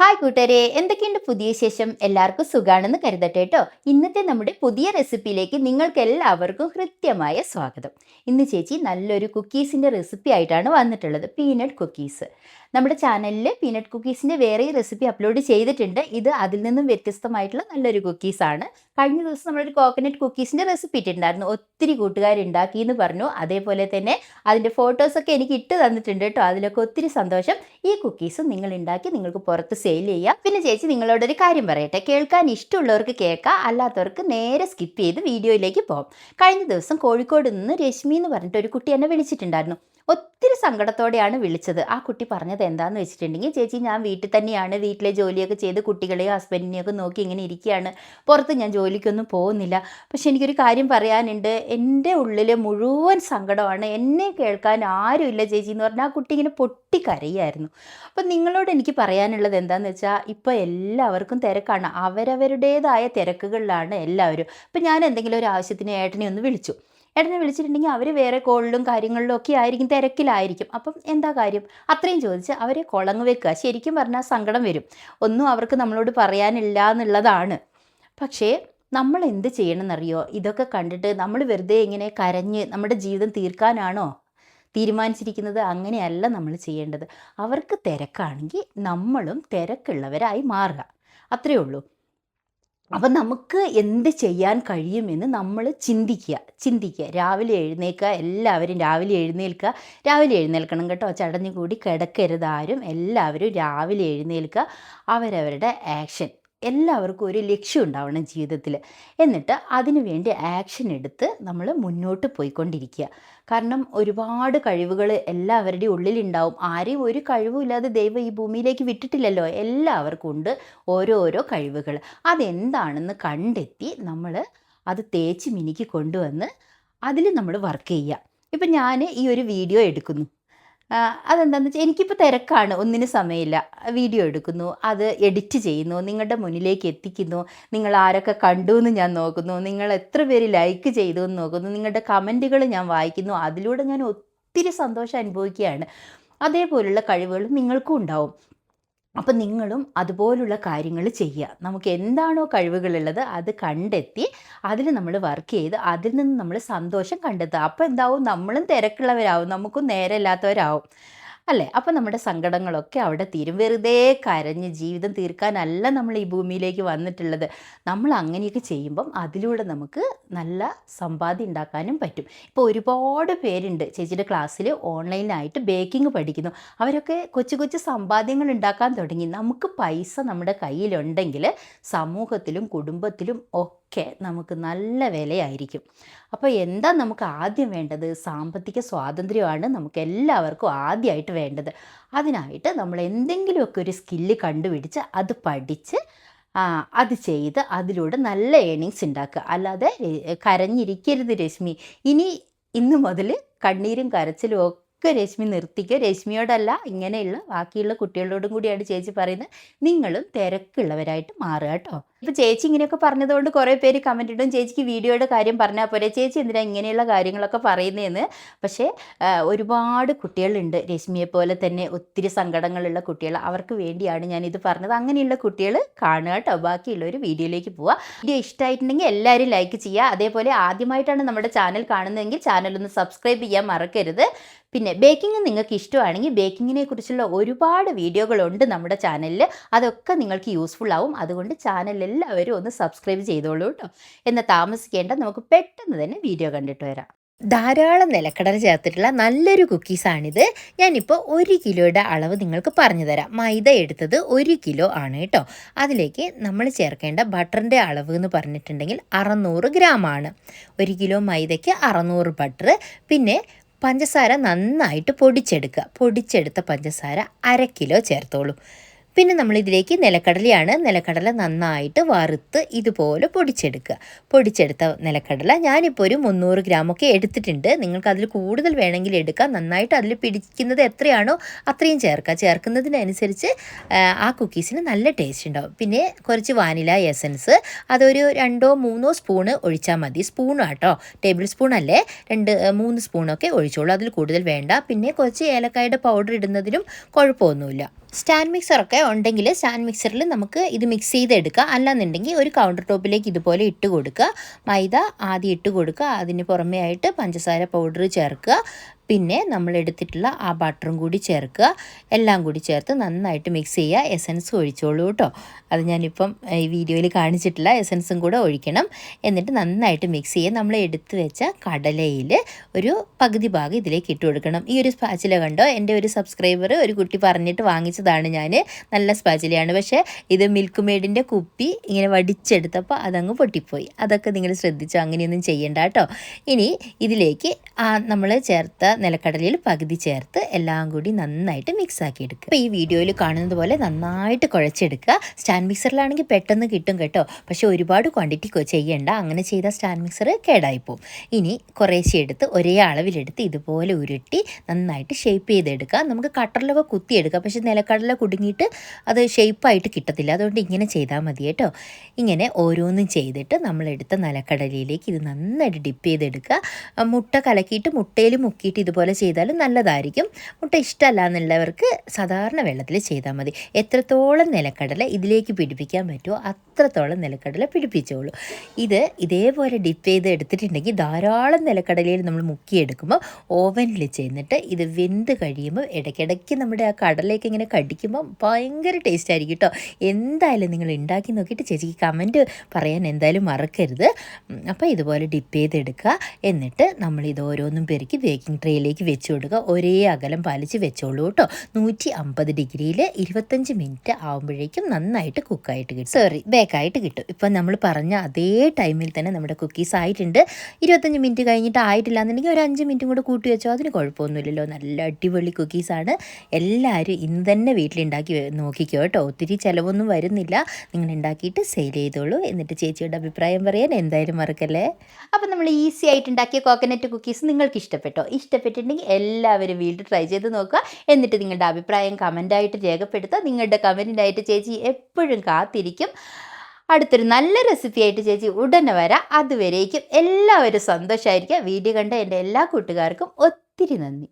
Hi കൂട്ടരെ എന്തൊക്കെയുണ്ട് പുതിയ ശേഷം എല്ലാവർക്കും സുഖാണെന്ന് കരുതട്ടെ കേട്ടോ. ഇന്നത്തെ നമ്മുടെ പുതിയ റെസിപ്പിയിലേക്ക് നിങ്ങൾക്ക് എല്ലാവർക്കും ഹൃദ്യമായ സ്വാഗതം. ഇന്ന് ചേച്ചി നല്ലൊരു കുക്കീസിന്റെ റെസിപ്പി ആയിട്ടാണ് വന്നിട്ടുള്ളത്. Peanut cookies. നമ്മുടെ ചാനലിൽ പീനട്ട് കുക്കീസിന്റെ വേറെ റെസിപ്പി അപ്ലോഡ് ചെയ്തിട്ടുണ്ട്. ഇത് അതിൽ നിന്നും വ്യത്യസ്തമായിട്ടുള്ള നല്ലൊരു കുക്കീസാണ്. കഴിഞ്ഞ ദിവസം നമ്മളൊരു കോക്കനട്ട് കുക്കീസിന്റെ റെസിപ്പി ഇട്ടിട്ടുണ്ടായിരുന്നു. ഒത്തിരി കൂട്ടുകാർ ഉണ്ടാക്കി എന്ന് പറഞ്ഞു. അതേപോലെ തന്നെ അതിന്റെ ഫോട്ടോസൊക്കെ എനിക്ക് ഇട്ട് തന്നിട്ടുണ്ട് കേട്ടോ. അതിലൊക്കെ ഒത്തിരി സന്തോഷം. ഈ കുക്കീസ് നിങ്ങൾ ഉണ്ടാക്കി നിങ്ങൾക്ക് പുറത്ത് സെയിൽ ചെയ്യാം പിന്നെ ചേച്ചി നിങ്ങളോടൊരു കാര്യം പറയട്ടെ. കേൾക്കാൻ ഇഷ്ടമുള്ളവർക്ക് കേൾക്കാം. അല്ലാത്തവർക്ക് നേരെ സ്കിപ്പ് ചെയ്ത് വീഡിയോയിലേക്ക് പോകാം. കഴിഞ്ഞ ദിവസം കോഴിക്കോട് നിന്ന് രശ്മി എന്ന് പറഞ്ഞിട്ട് ഒരു കുട്ടി എന്നെ വിളിച്ചിട്ടുണ്ടായിരുന്നു. ഒത്തിരി സങ്കടത്തോടെയാണ് വിളിച്ചത്. ആ കുട്ടി പറഞ്ഞത് എന്താണെന്ന് വെച്ചിട്ടുണ്ടെങ്കിൽ ചേച്ചി ഞാൻ വീട്ടിൽ തന്നെയാണ്. വീട്ടിലെ ജോലിയൊക്കെ ചെയ്ത് കുട്ടികളെയും ഹസ്ബൻഡിനെയൊക്കെ നോക്കി ഇങ്ങനെ ഇരിക്കുകയാണ്. പുറത്ത് ഞാൻ ജോലിക്കൊന്നും പോകുന്നില്ല. പക്ഷെ എനിക്കൊരു കാര്യം പറയാനുണ്ട്. എന്റെ ഉള്ളിൽ മുഴുവൻ സങ്കടമാണ്. എന്നെ കേൾക്കാൻ ആരുമില്ല ചേച്ചി എന്ന് പറഞ്ഞാൽ ആ കുട്ടി ഇങ്ങനെ പൊട്ടിക്കരയായിരുന്നു. അപ്പം നിങ്ങളോട് എനിക്ക് പറയാനുള്ളത് എന്താണെന്ന് വെച്ചാൽ ഇപ്പോൾ എല്ലാവർക്കും തിരക്കാണ്. അവരവരുടേതായ തിരക്കുകളിലാണ് എല്ലാവരും. ഇപ്പം ഞാൻ എന്തെങ്കിലും ഒരു ആവശ്യത്തിന് ഏട്ടനെ ഒന്ന് വിളിച്ചു. ഏട്ടനെ വിളിച്ചിട്ടുണ്ടെങ്കിൽ അവർ വേറെ കോളിലും കാര്യങ്ങളിലും ഒക്കെ ആയിരിക്കും തിരക്കിലായിരിക്കും. അപ്പം എന്താ കാര്യം? അത്രയും ചോദിച്ച് അവരെ കുളങ്ങ് വെക്കുക. ശരിക്കും പറഞ്ഞാൽ സങ്കടം വരും. ഒന്നും അവർക്ക് നമ്മളോട് പറയാനില്ല എന്നുള്ളതാണ്. പക്ഷേ നമ്മൾ എന്ത് ചെയ്യണമെന്നറിയോ? ഇതൊക്കെ കണ്ടിട്ട് നമ്മൾ വെറുതെ ഇങ്ങനെ കരഞ്ഞ് നമ്മുടെ ജീവിതം തീർക്കാനാണോ തീരുമാനിച്ചിരിക്കുന്നത്? അങ്ങനെയല്ല നമ്മൾ ചെയ്യേണ്ടത്. അവർക്ക് തിരക്കാണെങ്കിൽ നമ്മളും തിരക്കുള്ളവരായി മാറുക. അത്രയേ ഉള്ളൂ. അപ്പം നമുക്ക് എന്ത് ചെയ്യാൻ കഴിയുമെന്ന് നമ്മൾ ചിന്തിക്കുക. ചിന്തിക്കുക. രാവിലെ എഴുന്നേൽക്കുക. എല്ലാവരും രാവിലെ എഴുന്നേൽക്കുക. രാവിലെ എഴുന്നേൽക്കണം കേട്ടോ. ചടഞ്ഞു കൂടി കിടക്കരുത് ആരും എല്ലാവരും രാവിലെ എഴുന്നേൽക്കുക. അവരവരുടെ ആക്ഷൻ എല്ലാവർക്കും ഒരു ലക്ഷ്യം ഉണ്ടാവണം ജീവിതത്തിൽ. എന്നിട്ട് അതിനു വേണ്ടി ആക്ഷൻ എടുത്ത് നമ്മൾ മുന്നോട്ട് പോയിക്കൊണ്ടിരിക്കുക. കാരണം ഒരുപാട് കഴിവുകൾ എല്ലാവരുടെയും ഉള്ളിലുണ്ടാവും. ആരെയും ഒരു കഴിവുമില്ലാതെ ദൈവം ഈ ഭൂമിയിലേക്ക് വിട്ടിട്ടില്ലല്ലോ. എല്ലാവർക്കും ഉണ്ട് ഓരോരോ കഴിവുകൾ. അതെന്താണെന്ന് കണ്ടെത്തി നമ്മൾ അത് തേച്ച് മിനുക്കി കൊണ്ടുവന്ന് അതിൽ നമ്മൾ വർക്ക് ചെയ്യുക. ഇപ്പം ഞാൻ ഈ ഒരു വീഡിയോ എടുക്കുന്നു. അതെന്താണെന്ന് വെച്ചാൽ എനിക്കിപ്പോൾ തിരക്കാണ് ഒന്നിന് സമയമില്ല. വീഡിയോ എടുക്കുന്നു അത് എഡിറ്റ് ചെയ്യുന്നു നിങ്ങളുടെ മുന്നിലേക്ക് എത്തിക്കുന്നു നിങ്ങൾ ആരൊക്കെ കണ്ടു എന്ന് ഞാൻ നോക്കുന്നു നിങ്ങൾ എത്ര പേര് ലൈക്ക് ചെയ്തു എന്ന് നോക്കുന്നു നിങ്ങളുടെ കമന്റുകൾ ഞാൻ വായിക്കുന്നു അതിലൂടെ ഞാൻ ഒത്തിരി സന്തോഷം അനുഭവിക്കുകയാണ്. അതേപോലുള്ള കഴിവുകൾ നിങ്ങൾക്കും ഉണ്ടാവും. അപ്പം നിങ്ങളും അതുപോലുള്ള കാര്യങ്ങൾ ചെയ്യുക. നമുക്ക് എന്താണോ കഴിവുകളുള്ളത് അത് കണ്ടെത്തി അതിൽ നമ്മൾ വർക്ക് ചെയ്ത് അതിൽ നിന്ന് നമ്മൾ സന്തോഷം കണ്ടെത്തുക. അപ്പോൾ എന്താവും? നമ്മളും തിരക്കുള്ളവരാവും. നമുക്കും നേരമില്ലാത്തവരാവും. അല്ലേ? അപ്പം നമ്മുടെ സങ്കടങ്ങളൊക്കെ അവിടെ തീരും. വെറുതെ കരഞ്ഞ് ജീവിതം തീർക്കാനല്ല നമ്മൾ ഈ ഭൂമിയിലേക്ക് വന്നിട്ടുള്ളത്. നമ്മൾ അങ്ങനെയൊക്കെ ചെയ്യുമ്പം അതിലൂടെ നമുക്ക് നല്ല സമ്പാദ്യം ഉണ്ടാക്കാനും പറ്റും. ഇപ്പോൾ ഒരുപാട് പേരുണ്ട്. ചേച്ചിയുടെ ക്ലാസ്സിൽ ഓൺലൈനായിട്ട് ബേക്കിംഗ് പഠിക്കുന്നു. അവരൊക്കെ കൊച്ചു കൊച്ചു സമ്പാദ്യങ്ങൾ ഉണ്ടാക്കാൻ തുടങ്ങി. നമുക്ക് പൈസ നമ്മുടെ കയ്യിലുണ്ടെങ്കിൽ സമൂഹത്തിലും കുടുംബത്തിലും ഒക്കെ നമുക്ക് നല്ല വിലയായിരിക്കും. അപ്പോൾ എന്താ നമുക്ക് ആദ്യം വേണ്ടത്? സാമ്പത്തിക സ്വാതന്ത്ര്യമാണ് നമുക്ക് എല്ലാവർക്കും ആദ്യമായിട്ട് വേണ്ടത്. അതിനായിട്ട് നമ്മൾ എന്തെങ്കിലുമൊക്കെ ഒരു സ്കില്ല് കണ്ടുപിടിച്ച് അത് പഠിച്ച് അത് ചെയ്ത് അതിലൂടെ നല്ല ഏണിങ്സ് ഉണ്ടാക്കുക അല്ലാതെ കരഞ്ഞിരിക്കരുത് രശ്മി. ഇനി ഇന്ന് മുതൽ കണ്ണീരും കരച്ചിലും ഒക്കെ രശ്മി നിർത്തിക്കുക രശ്മിയോടല്ല ഇങ്ങനെയുള്ള ബാക്കിയുള്ള കുട്ടികളോടും കൂടിയാണ് ചേച്ചി പറയുന്നത്. നിങ്ങളും തിരക്കുള്ളവരായിട്ട് മാറുക കേട്ടോ. ഇപ്പോൾ ചേച്ചി ഇങ്ങനെയൊക്കെ പറഞ്ഞതുകൊണ്ട് കുറെ പേര് കമന്റ് ഇടും. ചേച്ചിക്ക് വീഡിയോയുടെ കാര്യം പറഞ്ഞാൽ പോരെ. ചേച്ചി എന്തിനാ ഇങ്ങനെയുള്ള കാര്യങ്ങളൊക്കെ പറയുന്നതെന്ന് പക്ഷേ ഒരുപാട് കുട്ടികളുണ്ട് രശ്മിയെ പോലെ തന്നെ ഒത്തിരി സങ്കടങ്ങളുള്ള കുട്ടികൾ. അവർക്ക് വേണ്ടിയാണ് ഞാൻ ഇത് പറഞ്ഞത്. അങ്ങനെയുള്ള കുട്ടികൾ കാണുക കേട്ടോ. ബാക്കിയുള്ളവർ വീഡിയോയിലേക്ക് പോവുക വീഡിയോ ഇഷ്ടമായിട്ടുണ്ടെങ്കിൽ എല്ലാവരും ലൈക്ക് ചെയ്യുക. അതേപോലെ ആദ്യമായിട്ടാണ് നമ്മുടെ ചാനൽ കാണുന്നതെങ്കിൽ ചാനൽ ഒന്ന് സബ്സ്ക്രൈബ് ചെയ്യാൻ മറക്കരുത്. പിന്നെ ബേക്കിംഗ് നിങ്ങൾക്ക് ഇഷ്ടമാണെങ്കിൽ ബേക്കിങ്ങിനെ കുറിച്ചുള്ള ഒരുപാട് വീഡിയോകളുണ്ട് നമ്മുടെ ചാനലിൽ അതൊക്കെ നിങ്ങൾക്ക് യൂസ്ഫുൾ ആവും. അതുകൊണ്ട് ചാനൽ എല്ലാവരും ഒന്ന് സബ്സ്ക്രൈബ് ചെയ്തോളൂ കേട്ടോ. എന്ന് താമസിക്കേണ്ട നമുക്ക് പെട്ടെന്ന് തന്നെ വീഡിയോ കണ്ടിട്ട് വരാം. ധാരാളം നിലക്കടല ചേർത്തിട്ടുള്ള നല്ലൊരു കുക്കീസാണിത് ഞാനിപ്പോൾ ഒരു കിലോയുടെ അളവ് നിങ്ങൾക്ക് പറഞ്ഞു തരാം. മൈദ എടുത്തത് ഒരു കിലോ ആണ് കേട്ടോ. അതിലേക്ക് നമ്മൾ ചേർക്കേണ്ട ബട്ടറിന്റെ അളവ് എന്ന് പറഞ്ഞിട്ടുണ്ടെങ്കിൽ അറുന്നൂറ് ഗ്രാം ആണ്. ഒരു കിലോ മൈദയ്ക്ക് അറുന്നൂറ് ബട്ടർ പിന്നെ പഞ്ചസാര നന്നായിട്ട് പൊടിച്ചെടുക്കുക. പൊടിച്ചെടുത്ത പഞ്ചസാര അര കിലോ ചേർത്തോളൂ. പിന്നെ നമ്മൾ ഇതിലേക്ക് നിലക്കടലയാണ്. നിലക്കടല നന്നായിട്ട് വറുത്ത് ഇതുപോലെ പൊടിച്ചെടുക്കുക. പൊടിച്ചെടുത്ത നിലക്കടല ഞാനിപ്പോൾ ഒരു മുന്നൂറ് ഗ്രാമൊക്കെ എടുത്തിട്ടുണ്ട്. നിങ്ങൾക്ക് അതിൽ കൂടുതൽ വേണമെങ്കിൽ എടുക്കാം. നന്നായിട്ട് അതിൽ പിടിക്കുന്നത് എത്രയാണോ അത്രയും ചേർക്കുക. ചേർക്കുന്നതിനനുസരിച്ച് ആ കുക്കീസിന് നല്ല ടേസ്റ്റ് ഉണ്ടാവും. പിന്നെ കുറച്ച് വാനില എസൻസ്. അതൊരു രണ്ടോ മൂന്നോ സ്പൂണ് ഒഴിച്ചാൽ മതി. സ്പൂണാട്ടോ ടേബിൾ സ്പൂൺ അല്ലേ? രണ്ട് മൂന്ന് സ്പൂണൊക്കെ ഒഴിച്ചോളൂ. അതിൽ കൂടുതൽ വേണ്ട. പിന്നെ കുറച്ച് ഏലക്കായുടെ പൗഡർ ഇടുന്നതിനും കുഴപ്പമൊന്നുമില്ല. സ്റ്റാൻഡ് മിക്സറൊക്കെ ഉണ്ടെങ്കിൽ സ്റ്റാൻഡ് മിക്സറിൽ നമുക്ക് ഇത് മിക്സ് ചെയ്തെടുക്കുക. അല്ലാന്നുണ്ടെങ്കിൽ ഒരു കൗണ്ടർ ടോപ്പിലേക്ക് ഇതുപോലെ ഇട്ട് കൊടുക്കുക. മൈദ ആദ്യം ഇട്ട് കൊടുക്കുക. അതിന് പുറമേ ആയിട്ട് പഞ്ചസാര പൗഡർ ചേർക്കുക. പിന്നെ നമ്മൾ എടുത്തിട്ടുള്ള ആ ബട്ടറും കൂടി ചേർക്കുക. എല്ലാം കൂടി ചേർത്ത് നന്നായിട്ട് മിക്സ് ചെയ്യുക. എസൻസ് ഒഴിച്ചോളൂ കേട്ടോ. അത് ഞാനിപ്പം ഈ വീഡിയോയിൽ കാണിച്ചിട്ടില്ല എസൻസും കൂടെ ഒഴിക്കണം. എന്നിട്ട് നന്നായിട്ട് മിക്സ് ചെയ്യുക. നമ്മൾ എടുത്തു വെച്ച കടലയിൽ ഒരു പകുതി ഭാഗം ഇതിലേക്ക് ഇട്ട് കൊടുക്കണം. ഈ ഒരു സ്പാച്ചില കണ്ടോ? എന്റെ ഒരു സബ്സ്ക്രൈബർ ഒരു കുട്ടി പറഞ്ഞിട്ട് വാങ്ങിച്ചതാണ് ഞാൻ. നല്ല സ്പാച്ചിലയാണ് പക്ഷേ ഇത് മിൽക്ക് മെയ്ഡിന്റെ കുപ്പി ഇങ്ങനെ വടിച്ചെടുത്തപ്പോൾ അതങ്ങ് പൊട്ടിപ്പോയി. അതൊക്കെ നിങ്ങൾ ശ്രദ്ധിച്ചോ? അങ്ങനെയൊന്നും ചെയ്യണ്ട കേട്ടോ. ഇനി ഇതിലേക്ക് ആ നമ്മൾ ചേർത്ത നിലക്കടലയിൽ പകുതി ചേർത്ത് എല്ലാം കൂടി നന്നായിട്ട് മിക്സ് ആക്കി എടുക്കുക ഈ വീഡിയോയിൽ കാണുന്നത് പോലെ നന്നായിട്ട് കുഴച്ചെടുക്കുക. സ്റ്റാൻഡ് മിക്സറിലാണെങ്കിൽ പെട്ടെന്ന് കിട്ടും കേട്ടോ. പക്ഷേ ഒരുപാട് ക്വാണ്ടിറ്റി ചെയ്യണ്ട. അങ്ങനെ ചെയ്ത സ്റ്റാൻഡ് മിക്സർ കേടായിപ്പോവും ഇനി കുറേശ്ശെ എടുത്ത് ഒരേ അളവിലെടുത്ത് ഇതുപോലെ ഉരുട്ടി നന്നായിട്ട് ഷേപ്പ് ചെയ്തെടുക്കുക. നമുക്ക് കട്ടറിലൊക്കെ കുത്തിയെടുക്കാം. പക്ഷേ നിലക്കടല കുടുങ്ങിയിട്ട് അത് ഷേപ്പായിട്ട് കിട്ടത്തില്ല. അതുകൊണ്ട് ഇങ്ങനെ ചെയ്താൽ മതി കേട്ടോ. ഇങ്ങനെ ഓരോന്നും ചെയ്തിട്ട് നമ്മളെടുത്ത നിലക്കടലയിലേക്ക് ഇത് നന്നായിട്ട് ഡിപ്പ് ചെയ്തെടുക്കുക. മുട്ട കലക്കിയിട്ട് മുട്ടയിൽ മുക്കിയിട്ട് ഇതുപോലെ ചെയ്താലും നല്ലതായിരിക്കും. മുട്ട ഇഷ്ടമല്ല എന്നുള്ളവർക്ക് സാധാരണ വെള്ളത്തിൽ ചെയ്താൽ മതി. എത്രത്തോളം നിലക്കടല ഇതിലേക്ക് പിടിപ്പിക്കാൻ പറ്റുമോ അത്രത്തോളം നിലക്കടല പിടിപ്പിച്ചോളൂ. ഇത് ഇതേപോലെ ഡിപ്പ് ചെയ്ത് എടുത്തിട്ടുണ്ടെങ്കിൽ ധാരാളം നിലക്കടലയിൽ നമ്മൾ മുക്കിയെടുക്കുമ്പോൾ ഓവനിൽ ചെന്നിട്ട് ഇത് വെന്ത് കഴിയുമ്പോൾ ഇടയ്ക്കിടയ്ക്ക് നമ്മുടെ ആ കടലേക്ക് ഇങ്ങനെ കടിക്കുമ്പോൾ ഭയങ്കര ടേസ്റ്റ് ആയിരിക്കും കേട്ടോ. എന്തായാലും നിങ്ങൾ ഉണ്ടാക്കി നോക്കിയിട്ട് ചേച്ചിക്ക് കമന്റ് പറയാൻ എന്തായാലും മറക്കരുത്. അപ്പോൾ ഇതുപോലെ ഡിപ്പ് ചെയ്തെടുക്കുക. എന്നിട്ട് നമ്മൾ ഇത് ഓരോന്നും പെരുക്കി ബേക്കിംഗ് ട്രേയിലേക്ക് വെച്ച് കൊടുക്കുക. ഒരേ അകലം പാലിച്ച് വെച്ചോളൂ കേട്ടോ. നൂറ്റി അമ്പത് ഡിഗ്രിയിൽ ഇരുപത്തഞ്ച് മിനിറ്റ് ആകുമ്പോഴേക്കും നന്നായിട്ട് കുക്കായിട്ട് കിട്ടും. സോറി ബേക്കായിട്ട് കിട്ടും. ഇപ്പം നമ്മൾ പറഞ്ഞ അതേ ടൈമിൽ തന്നെ നമ്മുടെ കുക്കീസ് ആയിട്ടുണ്ട്. ഇരുപത്തഞ്ച് മിനിറ്റ് കഴിഞ്ഞിട്ട് ആയിട്ടില്ല എന്നുണ്ടെങ്കിൽ ഒരു അഞ്ച് മിനിറ്റും കൂടെ കൂട്ടി വെച്ചോ അതിന് കുഴപ്പമൊന്നുമില്ലല്ലോ. നല്ല അടിപൊളി കുക്കീസാണ് എല്ലാവരും ഇന്ന് തന്നെ വീട്ടിലുണ്ടാക്കി നോക്കിക്കോ കേട്ടോ. ഒത്തിരി ചിലവൊന്നും വരുന്നില്ല. നിങ്ങൾ ഉണ്ടാക്കിയിട്ട് സെയിൽ ചെയ്തോളൂ. എന്നിട്ട് ചേച്ചിയുടെ അഭിപ്രായം പറയാൻ എന്തായാലും മറക്കല്ലേ? അപ്പം നമ്മൾ ഈസി ആയിട്ട് ഉണ്ടാക്കിയ കോക്കനട്ട് കുക്കീസ് നിങ്ങൾക്ക് ഇഷ്ടപ്പെട്ടോ ഇഷ്ടപ്പെട്ടിട്ടുണ്ടെങ്കിൽ എല്ലാവരും വീട്ടിൽ ട്രൈ ചെയ്ത് നോക്കുക. എന്നിട്ട് നിങ്ങളുടെ അഭിപ്രായം കമന്റായിട്ട് രേഖപ്പെടുത്തുക. നിങ്ങളുടെ കമന്റിനായിട്ട് ചേച്ചി എപ്പോഴും കാത്തിരിക്കും. അടുത്തൊരു നല്ല റെസിപ്പി ആയിട്ട് ചേച്ചി ഉടനെ വരാം. അതുവരേക്കും എല്ലാവരും സന്തോഷമായിരിക്കുക വീഡിയോ കണ്ട എന്റെ എല്ലാ കൂട്ടുകാർക്കും ഒത്തിരി നന്ദി.